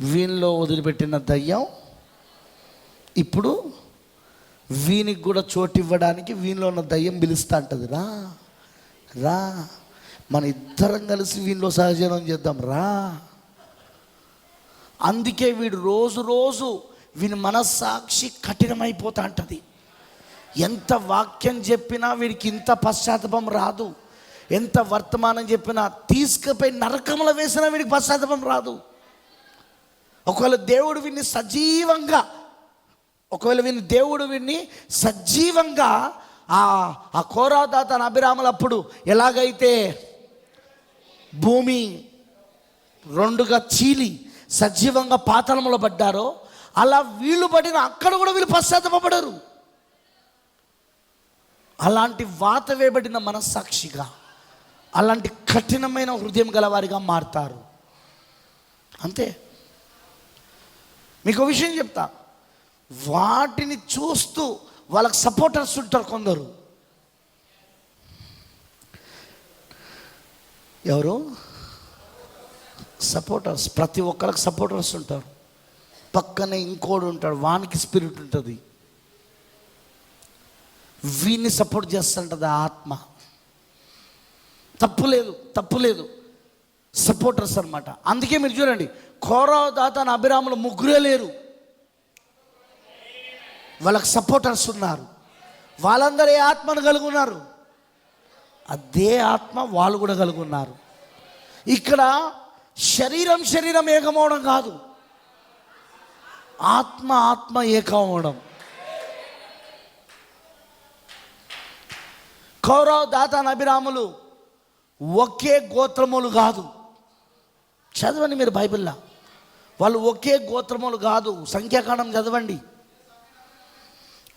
వీనిలో వదిలిపెట్టిన దయ్యం ఇప్పుడు వీనికి కూడా చోటు ఇవ్వడానికి వీనిలో ఉన్న దయ్యం పిలుస్తా అంటది. రా రా. మన ఇద్దరం కలిసి వీనిలో సహజనం చేద్దాం రా. అందుకే వీడు రోజు రోజు వీని మనస్సాక్షి కఠినమైపోతా అంటది. ఎంత వాక్యం చెప్పినా వీడికి ఇంత పశ్చాత్తాపం రాదు. ఎంత వర్తమానం చెప్పినా తీసుకుపోయి నరకంలో వేసినా వీడికి పశ్చాత్తాపం రాదు. ఒకవేళ దేవుడు వీడిని సజీవంగా ఒకవేళ వీని దేవుడు వీడిని సజీవంగా ఆ ఆ తన అభిరాములప్పుడు ఎలాగైతే భూమి రెండుగా చీలి సజీవంగా పాతలములో పడ్డారో అలా వీళ్ళు పడిన అక్కడ కూడా వీళ్ళు పశ్చాత్తపడరు అలాంటి వాత వేయబడిన మనస్సాక్షిగా అలాంటి కఠినమైన హృదయం గలవారిగా మారుతారు. అంతే. మీకు విషయం చెప్తా. వాటిని చూస్తూ వాళ్ళకి సపోర్టర్స్ ఉంటారు కొందరు. ఎవరు? సపోర్టర్స్. ప్రతి ఒక్కరికి సపోర్టర్స్ ఉంటారు. పక్కనే ఇంకోడు ఉంటాడు. వానికి స్పిరిట్ ఉంటుంది. వీన్ని సపోర్ట్ చేస్తుంటుంది ఆ ఆత్మ. తప్పు లేదు తప్పు లేదు. సపోర్టర్స్ అన్నమాట. అందుకే మీరు చూడండి కోరావు దాత అభిరాములు ముగ్గురే లేరు. వాళ్ళకి సపోర్టర్స్ ఉన్నారు. వాళ్ళందరూ ఏ ఆత్మను కలిగి ఉన్నారు? అదే ఆత్మ వాళ్ళు కూడా కలిగి ఉన్నారు. ఇక్కడ శరీరం శరీరం ఏకమవడం కాదు. ఆత్మ ఆత్మ ఏకమవడం. కౌరవ దాతాన్ అభిరాములు ఒకే గోత్రములు కాదు. చదవండి మీరు బైబిల్లా. వాళ్ళు ఒకే గోత్రములు కాదు. సంఖ్యాకాండం చదవండి.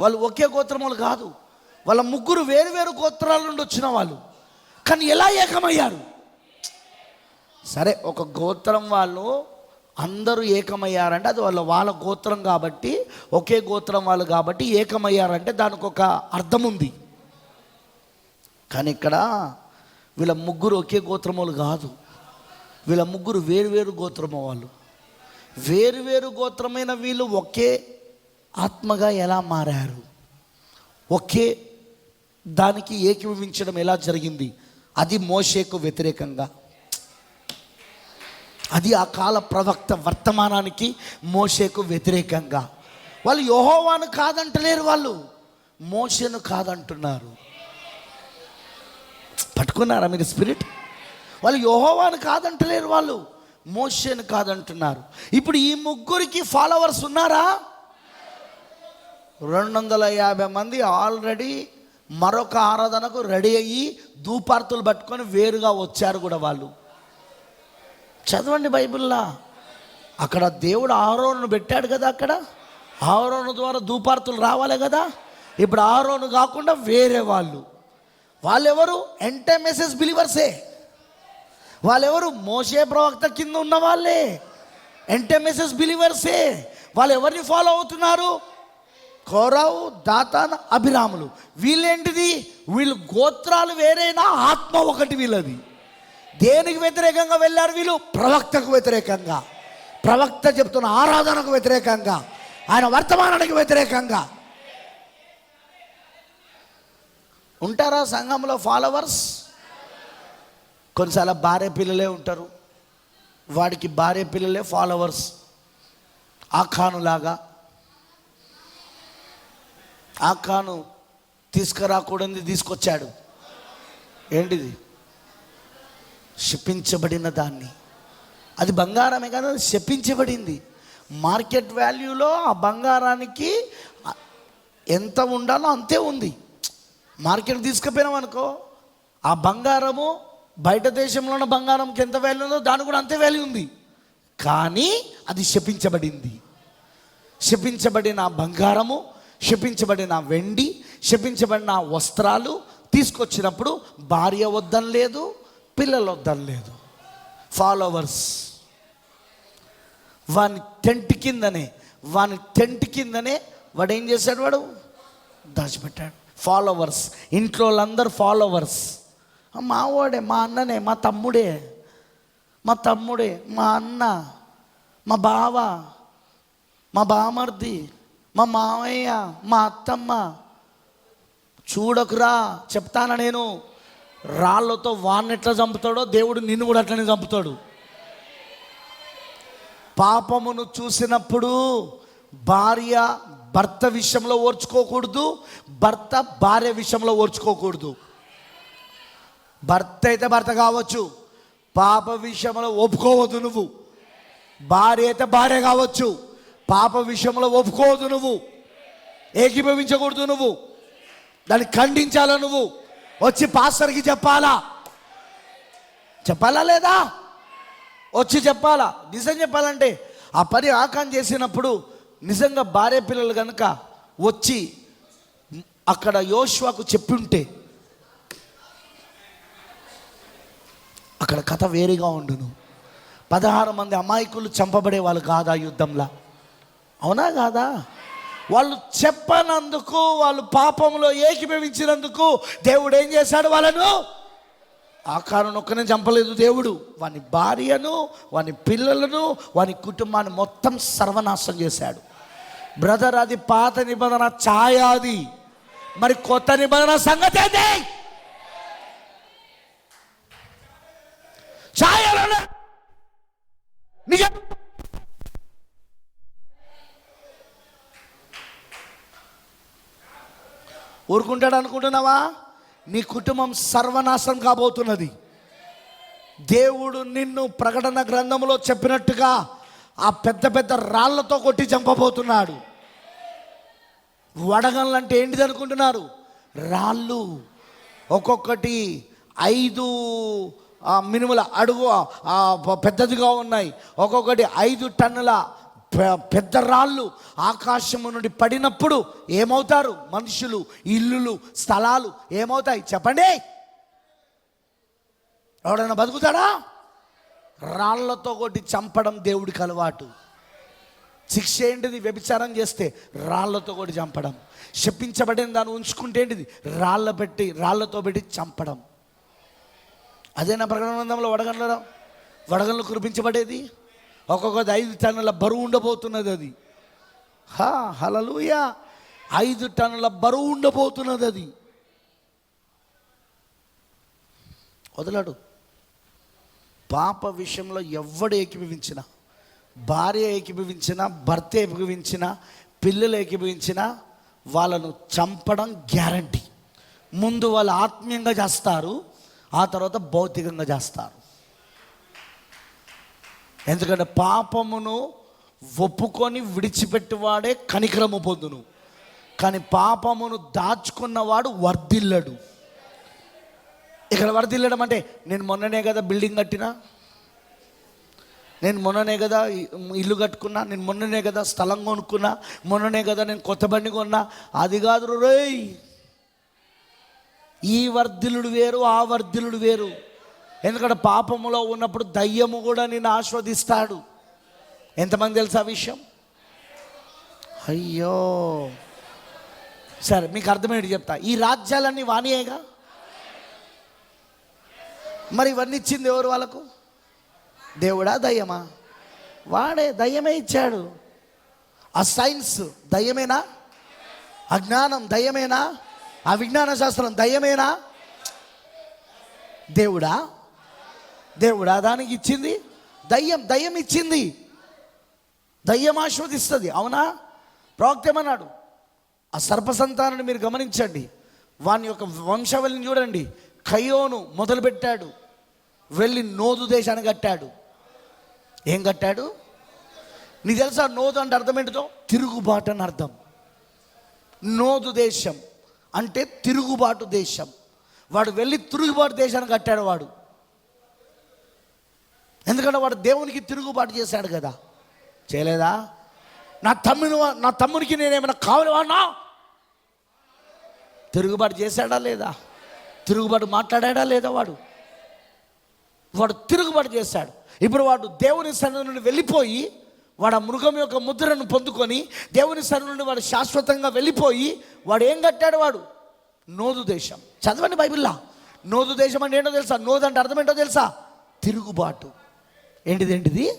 వాళ్ళు ఒకే గోత్రములు కాదు. వాళ్ళ ముగ్గురు వేరు వేరు గోత్రాల నుండి వచ్చిన వాళ్ళు. కానీ ఎలా ఏకమయ్యారు? సరే ఒక గోత్రం వాళ్ళు అందరూ ఏకమయ్యారంటే అది వాళ్ళ వాళ్ళ గోత్రం కాబట్టి ఒకే గోత్రం వాళ్ళు కాబట్టి ఏకమయ్యారంటే దానికి ఒక అర్థం ఉంది. కానీ ఇక్కడ వీళ్ళ ముగ్గురు ఒకే గోత్రములు కాదు. వీళ్ళ ముగ్గురు వేరు వేరు గోత్రము వాళ్ళు. వేరు వేరు గోత్రమైన వీళ్ళు ఒకే ఆత్మగా ఎలా మారారు? ఒకే దానికి ఏకీభవించడం ఎలా జరిగింది? అది మోషేకు వ్యతిరేకంగా. అది ఆ కాల ప్రవక్త వర్తమానానికి మోషేకు వ్యతిరేకంగా. వాళ్ళు యోహోవాను కాదంటలేరు వాళ్ళు మోషను కాదంటున్నారు. పట్టుకున్నారా మీరు స్పిరిట్? వాళ్ళు యోహోవాను కాదంటలేరు వాళ్ళు. మోషన్ కాదంటున్నారు. ఇప్పుడు ఈ ముగ్గురికి ఫాలోవర్స్ ఉన్నారా? రెండు వందల యాభై మంది ఆల్రెడీ మరొక ఆరాధనకు రెడీ అయ్యి దూపార్తులు పట్టుకొని వేరుగా వచ్చారు కూడా వాళ్ళు. చదవండి బైబిల్లా. అక్కడ దేవుడు ఆరోను పెట్టాడు కదా అక్కడ? ఆరోను ద్వారా దూపార్తులు రావాలి కదా? ఇప్పుడు ఆరోను కాకుండా వేరే వాళ్ళు. వాళ్ళెవరు? ఎంటెమెసెస్ బిలీవర్సే. వాళ్ళెవరు? మోసే ప్రవక్త కింద ఉన్న వాళ్ళే ఎంటెమెసెస్ బిలీవర్సే. వాళ్ళు ఎవరిని ఫాలో అవుతున్నారు? కౌరవ్ దాతాన్ అభిరాములు. వీళ్ళేంటిది? వీళ్ళు గోత్రాలు వేరైనా ఆత్మ ఒకటి వీళ్ళది. దేనికి వ్యతిరేకంగా వెళ్ళారు వీళ్ళు? ప్రవక్తకు వ్యతిరేకంగా. ప్రవక్త చెప్తున్న ఆరాధనకు వ్యతిరేకంగా. ఆయన వర్తమానానికి వ్యతిరేకంగా. ఉంటారా సంఘంలో ఫాలోవర్స్? కొన్నిసార్లు భార్య పిల్లలే ఉంటారు. వాడికి భార్య పిల్లలే ఫాలోవర్స్ ఆఖానులాగా. ఆఖాను తీసుకురాకూడని తీసుకొచ్చాడు. ఏంటిది? శపించబడిన దాన్ని. అది బంగారమే కదా అది శపించబడింది. మార్కెట్ వాల్యూలో ఆ బంగారానికి ఎంత ఉండాలో అంతే ఉంది. మార్కెట్ తీసుకుపోయినాం అనుకో ఆ బంగారము బయట దేశంలో ఉన్న బంగారంకి ఎంత వాల్యూ ఉందో దానికి కూడా అంతే వాల్యూ ఉంది. కానీ అది శపించబడింది. శపించబడిన బంగారము శపించబడిన వెండి శపించబడిన వస్త్రాలు తీసుకొచ్చినప్పుడు భార్య వద్దని లేదు పిల్లలు వద్దని లేదు. ఫాలోవర్స్ వాని టెంట్ కిందనే వాని టెంట్ కిందనే వాడు ఏం చేశాడు వాడు? దాచిపెట్టాడు. ఫాలోవర్స్ ఇంట్లో వాళ్ళందరూ ఫాలోవర్స్ మా వాడే మా అన్ననే మా తమ్ముడే మా తమ్ముడే మా అన్న మా బావ మా బామర్ది మా మామయ్య మా అత్తమ్మ. చూడకురా చెప్తానా నేను? రాళ్ళతో వాడిని ఎట్లా చంపుతాడో దేవుడు నిన్ను కూడా అట్లనే చంపుతాడు. పాపమును చూసినప్పుడు భార్య భర్త విషయంలో ఓర్చుకోకూడదు భర్త భార్య విషయంలో ఓర్చుకోకూడదు. భర్త అయితే భర్త కావచ్చు పాప విషయంలో ఒప్పుకోవద్దు నువ్వు. భార్య అయితే భార్య కావచ్చు పాప విషయంలో ఒప్పుకోవద్దు నువ్వు. ఏకీభవించకూడదు నువ్వు. దాన్ని ఖండించాలా నువ్వు? వచ్చి పాస్టర్కి చెప్పాలా? చెప్పాలా లేదా? వచ్చి చెప్పాలా? నిజం చెప్పాలంటే ఆ పని ఆకాన్ చేసినప్పుడు నిజంగా భార్య పిల్లలు కనుక వచ్చి అక్కడ యోశ్వాకు చెప్పుంటే అక్కడ కథ వేరుగా ఉండును. పదహారు మంది అమాయకులు చంపబడే వాళ్ళు కాదా యుద్ధంలో? అవునా కాదా? వాళ్ళు చెప్పనందుకు వాళ్ళు పాపంలో ఏకీభవించినందుకు దేవుడు ఏం చేశాడు వాళ్ళను? ఆ ఒక్కనే చంపలేదు దేవుడు. వాని భార్యను వాని పిల్లలను వాని కుటుంబాన్ని మొత్తం సర్వనాశం చేశాడు. బ్రదర్ అది పాత నిబంధన ఛాయాది మరి కొత్త నిబంధన సంగతి అదే నిజం. ఊరుకుంటాడు అనుకుంటున్నావా? నీ కుటుంబం సర్వనాశనం కాబోతున్నది. దేవుడు నిన్ను ప్రకటన గ్రంథంలో చెప్పినట్టుగా ఆ పెద్ద పెద్ద రాళ్ళతో కొట్టి చంపబోతున్నాడు. వడగళ్ళు అంటే ఏంటిది అనుకుంటున్నారు? రాళ్ళు. ఒక్కొక్కటి ఐదు ఆ, మినుముల అడుగు పెద్దదిగా ఉన్నాయి. ఒక్కొక్కటి ఐదు టన్నుల పెద్ద రాళ్ళు ఆకాశము నుండి పడినప్పుడు ఏమవుతారు? మనుషులు ఇల్లులు స్థలాలు ఏమవుతాయి? చెప్పండి. ఎవడైనా బతుకుతాడా? రాళ్ళతో కొట్టి చంపడం దేవుడికి అలవాటు. శిక్ష ఏంటిది? వ్యభిచారం చేస్తే రాళ్ళతో కొట్టి చంపడం. శపించబడిన దాన్ని ఉంచుకుంటే ఏంటిది? రాళ్ళ పెట్టి రాళ్ళతో పెట్టి చంపడం. అదేనా ప్రకటన గ్రంథంలో వడగండ్ల వడగండ్లు కురిపించబడేది? ఒక్కొక్కది ఐదు టన్నుల బరువు ఉండబోతున్నది అది. హా హలలుయా ఐదు టన్నుల బరువు ఉండబోతున్నది అది. వదలాడు. పాప విషయంలో ఎవడు ఏకీభవించినా భార్య ఏకీభవించినా భర్త ఏకీభవించినా పిల్లలు ఏకీభవించినా వాళ్ళను చంపడం గ్యారంటీ. ముందు వాళ్ళు ఆత్మీయంగా చేస్తారు ఆ తర్వాత భౌతికంగా చేస్తారు. ఎందుకంటే పాపమును ఒప్పుకొని విడిచిపెట్టివాడే కనికరము పొందును. కానీ పాపమును దాచుకున్నవాడు వర్ధిల్లడు. ఇక్కడ వర్ధిల్లడం అంటే నేను మొన్ననే కదా బిల్డింగ్ కట్టినా? నేను మొన్ననే కదా ఇల్లు కట్టుకున్నా? నేను మొన్ననే కదా స్థలం కొనుక్కున్నా? మొన్ననే కదా నేను కొత్త బండి కొన్నా? అది కాదు రోయ్! ఈ వర్ధిలుడు వేరు ఆ వర్ధిలుడు వేరు. ఎందుకంటే పాపములో ఉన్నప్పుడు దయ్యము కూడా నిన్ను ఆస్వాదిస్తాడు. ఎంతమంది తెలుసా ఆ విషయం? అయ్యో. సరే మీకు అర్థమయ్యేది చెప్తా. ఈ రాజ్యాలన్నీ వాణియేగా మరి ఇవన్నీ ఇచ్చింది ఎవరు వాళ్ళకు? దేవుడా దయ్యమా? వాడే దయ్యమే ఇచ్చాడు. ఆ సైన్స్ దయ్యమేనా? అజ్ఞానం దయ్యమేనా? ఆ విజ్ఞాన శాస్త్రం దయ్యమేనా? దేవుడా? దేవుడా దానికి ఇచ్చింది? దయ్యం దయ్యం ఇచ్చింది. దయ్యం ఆశీర్వదిస్తుంది అవునా? ప్రోక్తమన్నాడు ఆ సర్పసంతానాన్ని మీరు గమనించండి. వాని యొక్క వంశవల్ని చూడండి. కయోను మొదలుపెట్టాడు. వెళ్ళి నోదు దేశాన్ని కట్టాడు. ఏం కట్టాడు? నీకు తెలుసా నోదు అంటే అర్థం ఏంటిదో? తిరుగుబాటు అని అర్థం. నోదు దేశం. అంటే తిరుగుబాటు దేశం. వాడు వెళ్ళి తిరుగుబాటు దేశాన్ని కట్టాడు వాడు. ఎందుకంటే వాడు దేవునికి తిరుగుబాటు చేశాడు కదా. చేయలేదా? నా తమ్ముని నా తమ్మునికి నేనేమైనా కావాలి వాడినా తిరుగుబాటు చేశాడా లేదా? తిరుగుబాటు మాట్లాడాడా లేదా వాడు? వాడు తిరుగుబాటు చేశాడు. ఇప్పుడు వాడు దేవుని సన్నిధి నుండి వెళ్ళిపోయి వాడు ఆ మృగం యొక్క ముద్రను పొందుకొని దేవుని సన్నిధి వాడు శాశ్వతంగా వెళ్ళిపోయి వాడు ఏం కట్టాడు వాడు? నోదు దేశం. చదవండి బైబిల్లా. నోదు దేశం అంటే ఏంటో తెలుసా? నోదు అంటే అర్థం ఏంటో తెలుసా? తిరుగుబాటు. ఏంటిది ఏంటిది?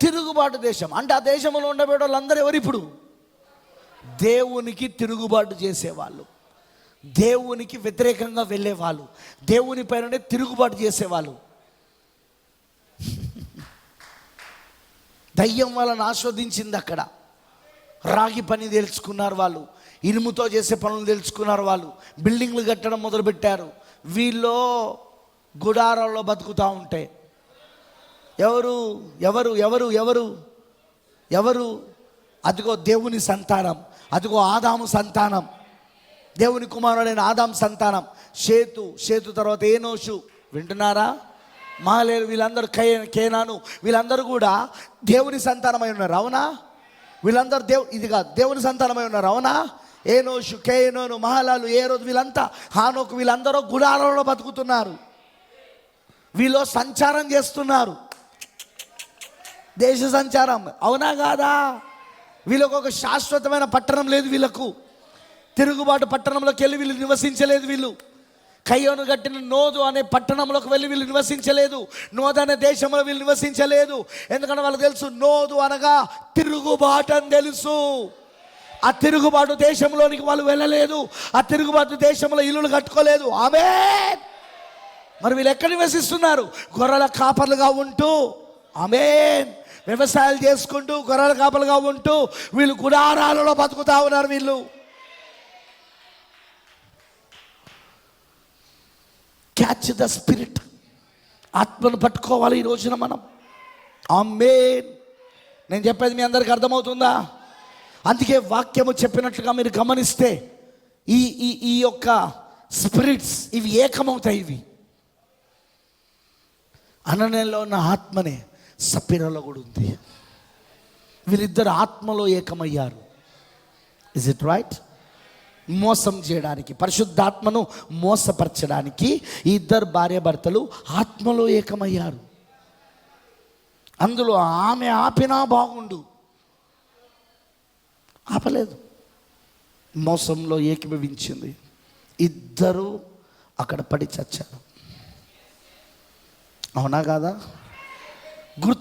తిరుగుబాటు దేశం. అంటే ఆ దేశంలో ఉండబోయే వాళ్ళందరూ ఎవరు ఇప్పుడు? దేవునికి తిరుగుబాటు చేసేవాళ్ళు. దేవునికి వ్యతిరేకంగా వెళ్ళేవాళ్ళు. దేవుని పైననే తిరుగుబాటు చేసేవాళ్ళు. దయ్యం వాళ్ళని ఆస్వాదించింది అక్కడ. రాగి పని తెలుసుకున్నారు వాళ్ళు. ఇనుముతో చేసే పనులు తెలుసుకున్నారు వాళ్ళు. బిల్డింగ్లు కట్టడం మొదలుపెట్టారు. వీళ్ళు గుడారాల్లో బతుకుతూ ఉంటే. ఎవరు ఎవరు ఎవరు ఎవరు ఎవరు? అదిగో దేవుని సంతానం. అదిగో ఆదాము సంతానం. దేవుని కుమారుడైన ఆదాం సంతానం. సేతు సేతు తర్వాత ఏనోషు. వింటున్నారా? మాలేరు వీళ్ళందరూ కే కేనాను వీళ్ళందరూ కూడా దేవుని సంతానమై ఉన్నారు అవునా? వీళ్ళందరూ దేవు ఇది కాదు దేవుని సంతానమై ఉన్నారు అవునా? ఏనోషు కేనోను మహాలాలు ఏ రోజు వీళ్ళంతా హానోకు వీళ్ళందరూ గుడారంలో బతుకుతున్నారు. వీళ్ళు సంచారం చేస్తున్నారు. దేశ సంచారం అవునా కాదా? వీళ్ళకు ఒక శాశ్వతమైన పట్టణం లేదు వీళ్ళకు. తిరుగుబాటు పట్టణంలోకి వెళ్ళి వీళ్ళు నివసించలేదు వీళ్ళు. కయ్యోను కట్టిన నోదు అనే పట్టణంలోకి వెళ్ళి వీళ్ళు నివసించలేదు. నోదు అనే దేశంలో వీళ్ళు నివసించలేదు. ఎందుకంటే వాళ్ళకి తెలుసు నోదు అనగా తిరుగుబాటు అని తెలుసు. ఆ తిరుగుబాటు దేశంలోనికి వాళ్ళు వెళ్ళలేదు. ఆ తిరుగుబాటు దేశంలో ఇల్లులు కట్టుకోలేదు. ఆమె మరి వీళ్ళు ఎక్కడ నివసిస్తున్నారు? గొర్రెల కాపర్లుగా ఉంటూ. ఆమె వ్యవసాయాలు చేసుకుంటూ గొర్రెల కాపలుగా ఉంటూ వీళ్ళు గుడారాలలో బతుకుతా ఉన్నారు వీళ్ళు. క్యాచ్ ద స్పిరిట్ ఆత్మను పట్టుకోవాలి ఈ రోజున మనం. అమ్మే నేను చెప్పేది మీ అందరికి అర్థమవుతుందా? అందుకే వాక్యము చెప్పినట్లుగా మీరు గమనిస్తే ఈ ఈ ఈ యొక్క స్పిరిట్స్ ఇవి ఏకమవుతాయి ఇవి. అననలో ఉన్న ఆత్మనే సప్పిరలో కూడా ఉంది. వీళ్ళిద్దరు ఆత్మలో ఏకమయ్యారు. ఇస్ ఇట్ రైట్ మోసం చేయడానికి పరిశుద్ధాత్మను మోసపరచడానికి ఈ ఇద్దరు భార్యాభర్తలు ఆత్మలో ఏకమయ్యారు. అందులో ఆమె ఆపినా బాగుండు. ఆపలేదు. మోసంలో ఏకీభవించింది. ఇద్దరు అక్కడ పడి చచ్చారు. అవునా కాదా? గుర్తు